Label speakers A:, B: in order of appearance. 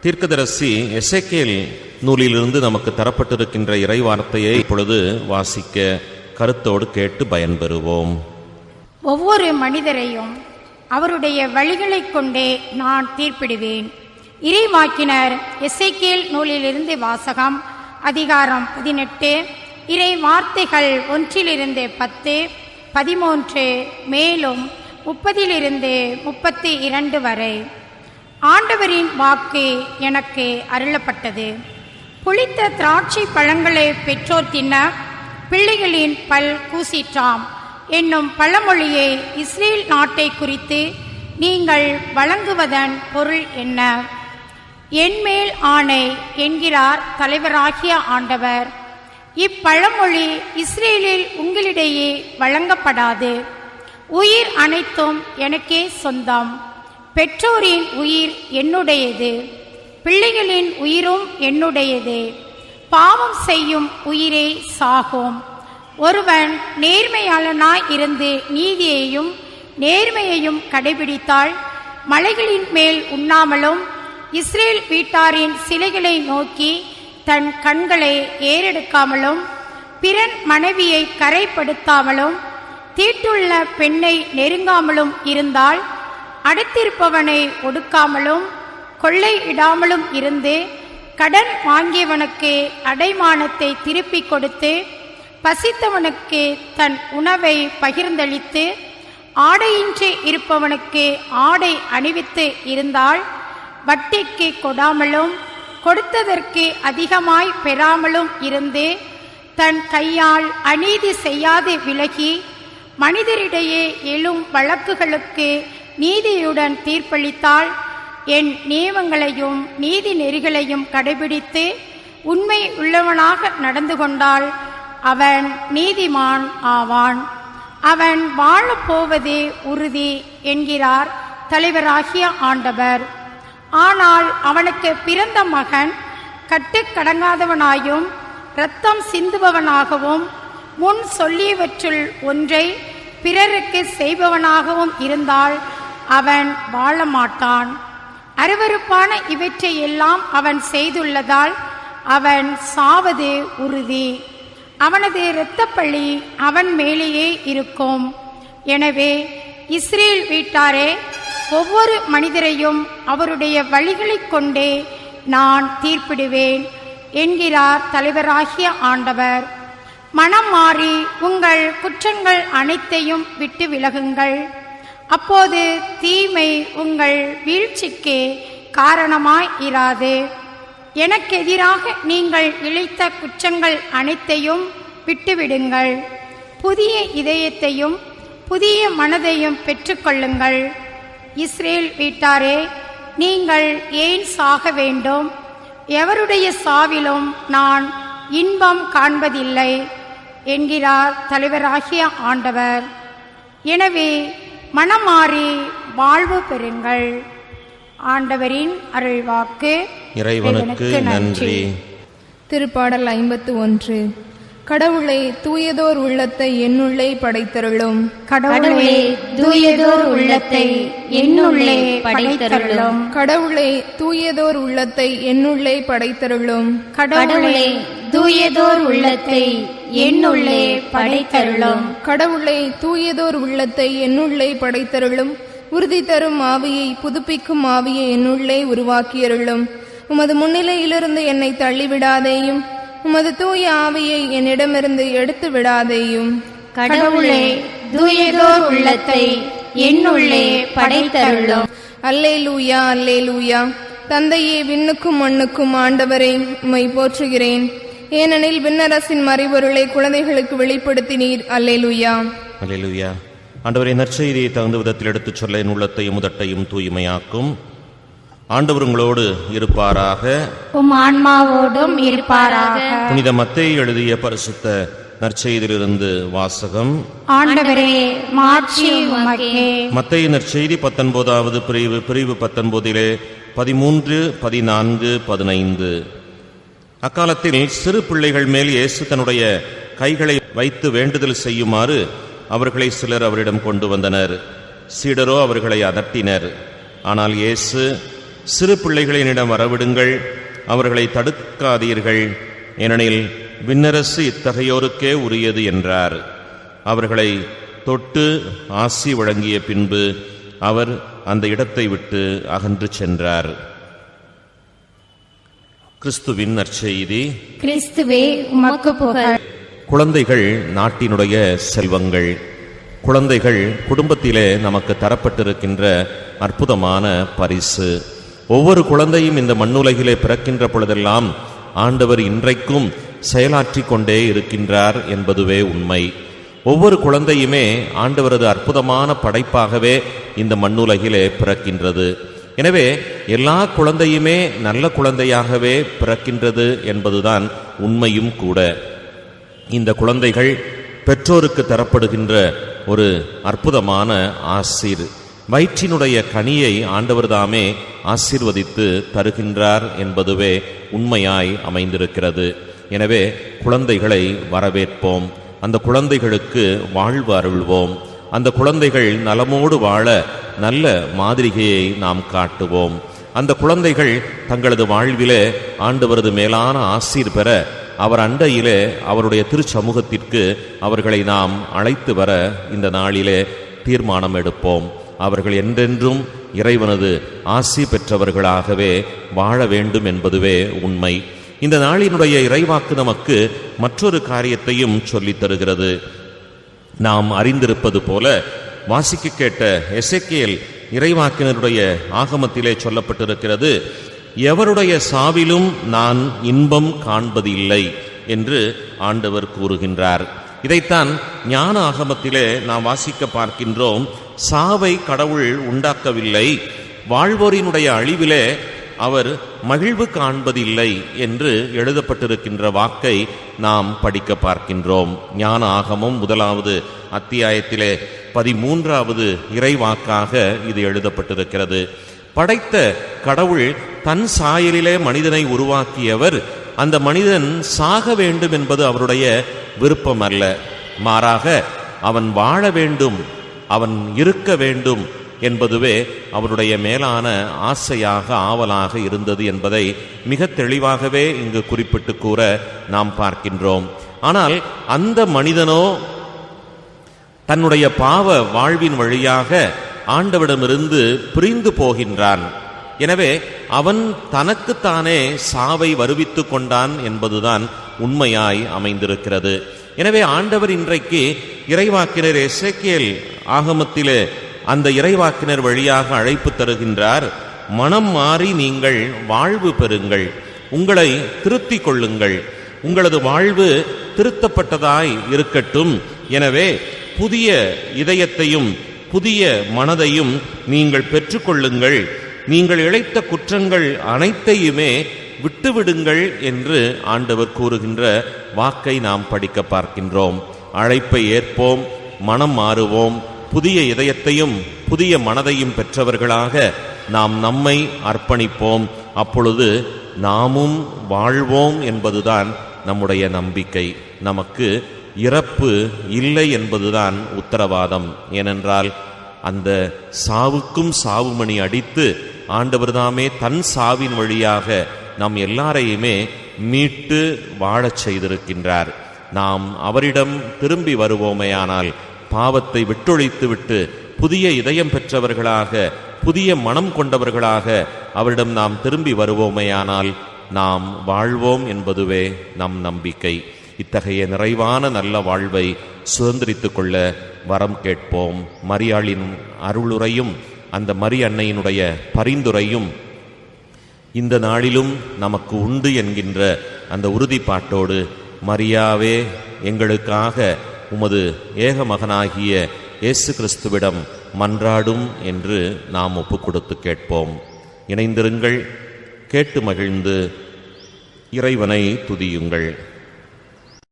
A: தீர்க்கதரசி எசேக்கியேல் நூலிலிருந்து நமக்கு தரப்பட்டிருக்கின்ற இறைவார்த்தையை இப்பொழுது வாசிக்க கருத்தோடு கேட்டு பயன்பெறுவோம்.
B: ஒவ்வொரு மனிதரையும் அவருடைய வழிகளைக் கொண்டே நான் தீர்ப்பிடுவேன். இறைவாக்கினர் எசேக்கியேல் நூலிலிருந்து வாசகம் அதிகாரம் பதினெட்டு இறை வார்த்தைகள் ஒன்றிலிருந்து பத்து பதிமூன்று மேலும் முப்பதிலிருந்து முப்பத்தி இரண்டு வரை. ஆண்டவரின் வாக்கு எனக்கு அருளப்பட்டது. புளித்த திராட்சை பழங்களை பெற்றோர் தின்ன பிள்ளைகளின் பல் கூசிற்றாம். என்னும் பழமொழியை இஸ்ரேல் நாட்டை குறித்து நீங்கள் வழங்குவதன் பொருள் என்ன? என்மேல் ஆணை என்கிறார் தலைவராகிய ஆண்டவர். இப்பழமொழி இஸ்ரேலில் உங்களிடையே வழங்கப்படாது. உயிர் அனைத்தும் எனக்கே சொந்தம். பெற்றோரின் உயிர் என்னுடையது. பிள்ளைகளின் உயிரும் என்னுடையது. பாவம் செய்யும் உயிரே சாகும். ஒருவன் நேர்மையாளனாய் இருந்து நீதியையும் நேர்மையையும் கடைபிடித்தால் மலைகளின் மேல் உண்ணாமலும் இஸ்ரேல் வீட்டாரின் சிலைகளை நோக்கி தன் கண்களை ஏறெடுக்காமலும் பிறன் மனைவியை கரைப்படுத்தாமலும் தீட்டுள்ள பெண்ணை நெருங்காமலும் இருந்தால் அடைத்திருப்பவனை ஒடுக்காமலும் கொள்ளை இடாமலும் இருந்து கடன் வாங்கியவனுக்கு அடைமானத்தை திருப்பிக் கொடுத்து பசித்தவனுக்கு தன் உணவை பகிர்ந்தளித்து ஆடையின்றி இருப்பவனுக்கு ஆடை அணிவித்து இருந்தால் வட்டிக்கு கொடாமலும் கொடுத்ததற்கு அதிகமாய் பெறாமலும் இருந்து தன் கையால் அநீதி செய்யாது விலகி மனிதரிடையே எழும் வழக்குகளுக்கு நீதியுடன் தீர்ப்பளித்தால் என் நியமங்களையும் நீதி நெறிகளையும் கடைபிடித்து உண்மை உள்ளவனாக நடந்து கொண்டால் அவன் நீதிமான் ஆவான். அவன் வாழப்போவது உறுதி என்கிறார் தலைவராகிய ஆண்டவர். ஆனால் அவனுக்கு பிறந்த மகன் கட்டுக்கடங்காதவனாயும் இரத்தம் சிந்துபவனாகவும் முன் சொல்லியவற்றுள் ஒன்றை பிறருக்கு செய்பவனாகவும் இருந்தால் அவன் வாழ மாட்டான் அருவருப்பான இவற்றை எல்லாம் அவன் செய்துள்ளதால் அவன் சாவது உறுதி. அவனது இரத்தப்பள்ளி அவன் மேலேயே இருக்கும். எனவே இஸ்ரேல் வீட்டாரே ஒவ்வொரு மனிதரையும் அவருடைய வழிகளைக் கொண்டே நான் தீர்ப்பிடுவேன் என்கிறார் தலைவராகிய ஆண்டவர். மனம் மாறி உங்கள் குற்றங்கள் அனைத்தையும் விட்டு விலகுங்கள். அப்போது தீமை உங்கள் வீழ்ச்சிக்கே காரணமாய் இராது. எனக்கு எதிராக நீங்கள் இழைத்த குற்றங்கள் அனைத்தையும் விட்டுவிடுங்கள். புதிய இதயத்தையும் புதிய மனதையும் பெற்றுக்கொள்ளுங்கள். இஸ்ரேல் வீட்டாரே நீங்கள் ஏன் சாக வேண்டும்? எவருடைய சாவிலும் நான் இன்பம் காண்பதில்லை என்கிறார் தலைவராகிய ஆண்டவர். எனவே மனமாறி வாழ்வு பெறுங்கள். ஆண்டவரின் அருள்வாக்கு
A: இறைவனுக்கு நன்றி.
C: திருப்பாடல் ஐம்பத்து ஒன்று. கடவுளை தூயதோர் உள்ளத்தை என்னுள்ளே படைத்தருளும்.
B: கடவுளே தூயதோர் உள்ளத்தை என்னுள்ளே படைத்தருளும்.
C: கடவுளை தூயதோர் உள்ளத்தை என்னுள்ளே படைத்தருளும்.
B: கடவுளே தூயதோர் உள்ளத்தை என்னுள்ளே படைத்தருளும்.
C: கடவுளை தூயதோர் உள்ளத்தை என்னுள்ளே படைத்தருளும். உறுதி தரும் ஆவியை புதுப்பிக்கும் ஆவியை என்னுள்ளே உருவாக்கியருளும். உமது முன்னிலையிலிருந்து என்னை தள்ளிவிடாதேயும். உமது தூய ஆவியை என்னிடமிருந்து எடுத்து விடாதேயும்
B: கடவுளே தூயதோர் உள்ளத்தை என்னுள்ளே படைத்தருளும்.
C: அல்லே லூயா அல்லே லூயா தந்தையே விண்ணுக்கும் மண்ணுக்கும் ஆண்டவரே உம்மை போற்றுகிறேன். ஏனெனில் விண்ணரசின் மறைபொருளை குழந்தைகளுக்கு வெளிப்படுத்தினீர். அல்லே லூயா
A: அல்லேலூயா. ஆண்டவரை நற்செய்தியை தகுந்த விதத்தில் எடுத்துச் சொல்ல என் உள்ளத்தையும் முதட்டையும் தூய்மையாக்கும். ஆண்டவர் உங்களோடு இருப்பாராக.
B: உம் ஆன்மாவோடும் இருப்பாராக.
A: புனித மத்தேயு எழுதிய பரிசுத்த நற்செய்தியிலிருந்து வாசகம்.
B: ஆண்டவரே மாட்சி
A: நற்செய்தி பத்தொன்பதாவது பிரிவு பிரிவு பத்தொன்பதிலே பதிமூன்று பதினான்கு பதினைந்து. அக்காலத்தில் சிறு பிள்ளைகள் மேல் இயேசு தன்னுடைய கைகளை வைத்து வேண்டுதல் செய்யுமாறு அவர்களை சிலர் அவரிடம் கொண்டு வந்தனர். சீடரோ அவர்களை அதட்டினர். ஆனால் இயேசு சிறு பிள்ளைகளை என்னிடம் வரவிடுங்கள். அவர்களை தடுக்காதீர்கள். ஏனெனில் விண்ணரசு இத்தகையோருக்கே உரியது என்றார். அவர்களை தொட்டு ஆசி வழங்கிய பின்பு அவர் அந்த இடத்தை விட்டு அகன்று சென்றார். கிறிஸ்துவின் நற்செய்தி.
B: கிறிஸ்துவே உமக்கு புகழ்.
A: குழந்தைகள் நாட்டினுடைய செல்வங்கள். குழந்தைகள் குடும்பத்திலே நமக்கு தரப்பட்டிருக்கின்ற அற்புதமான பரிசு. ஒவ்வொரு குழந்தையும் இந்த மண்ணுலகிலே பிறக்கின்ற பொழுதெல்லாம் ஆண்டவர் இன்றைக்கும் செயலாற்றி கொண்டே இருக்கின்றார் என்பதுவே உண்மை. ஒவ்வொரு குழந்தையுமே ஆண்டவரது அற்புதமான படைப்பாகவே இந்த மண்ணுலகிலே பிறக்கின்றது. எனவே எல்லா குழந்தையுமே நல்ல குழந்தையாகவே பிறக்கின்றது என்பதுதான் உண்மையும் கூட. இந்த குழந்தைகள் பெற்றோருக்கு தரப்படுகின்ற ஒரு அற்புதமான ஆசிர். வயிற்றினுடைய கனியை ஆண்டவர்தாமே ஆசிர்வதித்து தருகின்றார் என்பதுவே உண்மையாய் அமைந்திருக்கிறது. எனவே குழந்தைகளை வரவேற்போம். அந்த குழந்தைகளுக்கு வாழ்வு அருள்வோம். அந்த குழந்தைகள் நலமோடு வாழ நல்ல மாதிரிகையை நாம் காட்டுவோம். அந்த குழந்தைகள் தங்களது வாழ்விலே ஆண்டவரது மேலான ஆசீர் பெற அவர் அண்டையிலே அவருடைய திருச்சமூகத்திற்கு அவர்களை நாம் அழைத்து வர இந்த நாளிலே தீர்மானம் எடுப்போம். அவர்கள் என்றென்றும் இறைவனது ஆசி பெற்றவர்களாகவே வாழ வேண்டும் என்பதுவே உண்மை. இந்த நாளினுடைய இறைவாக்கு நமக்கு மற்றொரு காரியத்தையும் சொல்லித் தருகிறது. நாம் அறிந்திருப்பது போல வாசிக்க கேட்ட எசேக்கியேல் இறைவாக்கினருடைய ஆகமத்திலே சொல்லப்பட்டிருக்கிறது எவருடைய சாவிலும் நான் இன்பம் காண்பதில்லை என்று ஆண்டவர் கூறுகின்றார். இதைத்தான் ஞான ஆகமத்திலே நாம் வாசிக்க பார்க்கின்றோம். சாவை கடவுள் உண்டாக்கவில்லை. வாழ்வோரினுடைய அழிவிலே அவர் மகிழ்வு காண்பதில்லை என்று எழுதப்பட்டிருக்கின்ற வாக்கை நாம் படிக்க பார்க்கின்றோம். ஞான ஆகமம் முதலாவது அத்தியாயத்திலே பதிமூன்றாவது இறைவாக்காக இது எழுதப்பட்டிருக்கிறது. படைத்த கடவுள் தன் சாயலிலே மனிதனை உருவாக்கியவர். அந்த மனிதன் சாக வேண்டும் என்பது அவருடைய விருப்பம் அல்ல மாறாக அவன் வாழ வேண்டும் அவன் இருக்க வேண்டும் என்பதுவே அவருடைய மேலான ஆசையாக ஆவலாக இருந்தது என்பதை மிக தெளிவாகவே இங்கு குறிப்பிட்டு கூற நாம் பார்க்கின்றோம். ஆனால் அந்த மனிதனோ தன்னுடைய பாவ வாழ்வின் வழியாக ஆண்டவிடமிருந்து பிரிந்து போகின்றான். எனவே அவன் தனக்குத்தானே சாவை வருவித்து கொண்டான் என்பதுதான் உண்மையாய் அமைந்திருக்கிறது. எனவே ஆண்டவர் இன்றைக்கு இறைவாக்கினர் எசேக்கியல் ஆகமத்திலே அந்த இறைவாக்கினர் வழியாக அழைப்பு தருகின்றார் மனம் மாறி நீங்கள் வாழ்வு பெறுங்கள் உங்களை திருத்தி கொள்ளுங்கள் உங்களது வாழ்வு திருத்தப்பட்டதாய் இருக்கட்டும். எனவே புதிய இதயத்தையும் புதிய மனதையும் நீங்கள் பெற்றுக்கொள்ளுங்கள் நீங்கள் இழைத்த குற்றங்கள் அனைத்தையுமே விட்டுவிடுங்கள் என்று ஆண்டவர் கூறுகின்ற வாக்கை நாம் படிக்க பார்க்கின்றோம். அழைப்பை ஏற்போம் மனம் மாறுவோம். புதிய இதயத்தையும் புதிய மனதையும் பெற்றவர்களாக நாம் நம்மை அர்ப்பணிப்போம். அப்பொழுது நாமும் வாழ்வோம் என்பதுதான் நம்முடைய நம்பிக்கை. நமக்கு இறப்பு இல்லை என்பதுதான் உத்தரவாதம். ஏனென்றால் அந்த சாவுக்கும் சாவுமணி அடித்து ஆண்டவர்தாமே தன் சாவின் வழியாக நம் எல்லாரையுமே மீட்டு வாழச் செய்திருக்கின்றார். நாம் அவரிடம் திரும்பி வருவோமேயானால் பாவத்தை விட்டொழித்துவிட்டு புதிய இதயம் பெற்றவர்களாக புதிய மனம் கொண்டவர்களாக அவரிடம் நாம் திரும்பி வருவோமேயானால் நாம் வாழ்வோம் என்பதுவே நம் நம்பிக்கை. இத்தகைய நிறைவான நல்ல வாழ்வை சுதந்திரித்துக் கொள்ள வரம் கேட்போம். மரியாளின் அருளுரையும் அந்த மரி அன்னையினுடைய பரிந்துரையும் இந்த நாளிலும் நமக்கு உண்டு என்கின்ற அந்த உறுதிப்பாட்டோடு மரியாவே எங்களுக்காக உமது ஏக மகனாகிய இயேசு கிறிஸ்துவிடம் மன்றாடும் என்று நாம் ஒப்பு கொடுத்து கேட்போம். இணைந்திருங்கள் கேட்டு மகிழ்ந்து இறைவனை துதியுங்கள்.